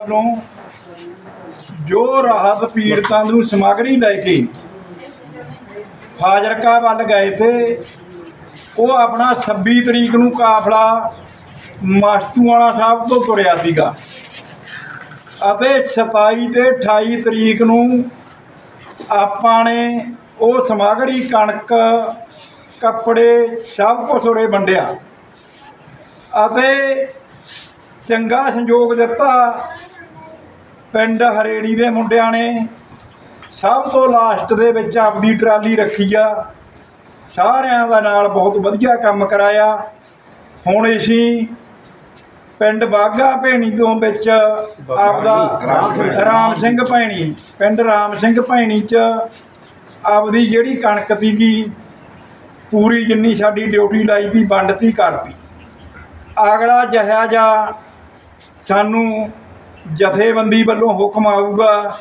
ਵੱਲੋਂ ਜੋ ਰਾਹਤ ਪੀੜਤਾਂ ਨੂੰ ਸਮੱਗਰੀ ਲੈ ਕੇ ਫਾਜ਼ਿਲਕਾ ਵੱਲ ਗਏ ਤੇ ਉਹ ਆਪਣਾ 26 ਤਰੀਕ ਨੂੰ ਕਾਫਲਾ ਮਾਸਟੂਆਣਾ ਸਾਹਿਬ ਤੋਂ ਤੁਰਿਆ ਸੀਗਾ। ਅਤੇ 27 ਤੇ 28 ਤਰੀਕ ਨੂੰ ਆਪਾਂ ਨੇ ਉਹ ਸਮੱਗਰੀ ਕਣਕ, ਕੱਪੜੇ ਸਭ ਕੁਝ ਉਰੇ ਵੰਡਿਆ। ਅਤੇ ਚੰਗਾ ਸੰਯੋਗ ਦਿੱਤਾ ਪਿੰਡ ਹਰੇੜੀ ਦੇ ਮੁੰਡਿਆਂ ਨੇ ਸਭ ਤੋਂ ਲਾਸਟ ਦੇ ਵਿੱਚ ਆਪਦੀ ਟਰਾਲੀ ਰੱਖੀ ਆ। ਸਾਰਿਆਂ ਦਾ ਨਾਲ ਬਹੁਤ ਵਧੀਆ ਕੰਮ ਕਰਾਇਆ। ਹੁਣ ਅਸੀਂ ਪਿੰਡ ਬਾਗਾ ਭੈਣੀ ਤੋਂ ਵਿੱਚ ਆਪਦਾ ਰਾਮ ਸਿੰਘ ਭੈਣੀ। ਪਿੰਡ ਰਾਮ ਸਿੰਘ ਭੈਣੀ ਚ ਆਪਦੀ ਜਿਹੜੀ ਕਣਕ ਸੀਗੀ ਪੂਰੀ ਜਿੰਨੀ ਸਾਡੀ ਡਿਊਟੀ ਲਾਈ ਸੀ ਵੰਡਤੀ ਕਰਤੀ। ਅਗਲਾ ਜਹਿਆ ਜਾ ਸਾਨੂੰ ਜਥੇਬੰਦੀ ਵੱਲੋਂ ਹੁਕਮ ਆਊਗਾ,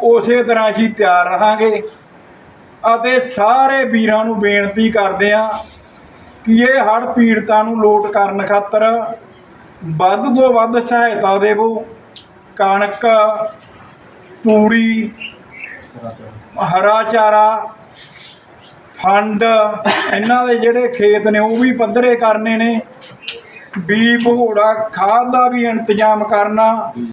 ਉਸੇ ਤਰ੍ਹਾਂ ਅਸੀਂ ਤਿਆਰ ਰਹਾਂਗੇ। ਅਤੇ ਸਾਰੇ ਵੀਰਾਂ ਨੂੰ ਬੇਨਤੀ ਕਰਦੇ ਹਾਂ ਕਿ ਇਹ ਹੜ੍ਹ ਪੀੜਤਾਂ ਨੂੰ ਲੋਟ ਕਰਨ ਖਾਤਰ ਵੱਧ ਤੋਂ ਵੱਧ ਸਹਾਇਤਾ ਦੇਵੋ। ਕਣਕ, ਤੂੜੀ, ਹਰਾ ਚਾਰਾ, ਫੰਡ, ਇਹਨਾਂ ਦੇ ਜਿਹੜੇ ਖੇਤ ਨੇ ਉਹ ਵੀ ਪੱਧਰੇ ਕਰਨੇ ਨੇ। ਬੀ ਭਗੋੜਾ ਖਾਦ ਦਾ ਵੀ ਇੰਤਜ਼ਾਮ ਕਰਨਾ।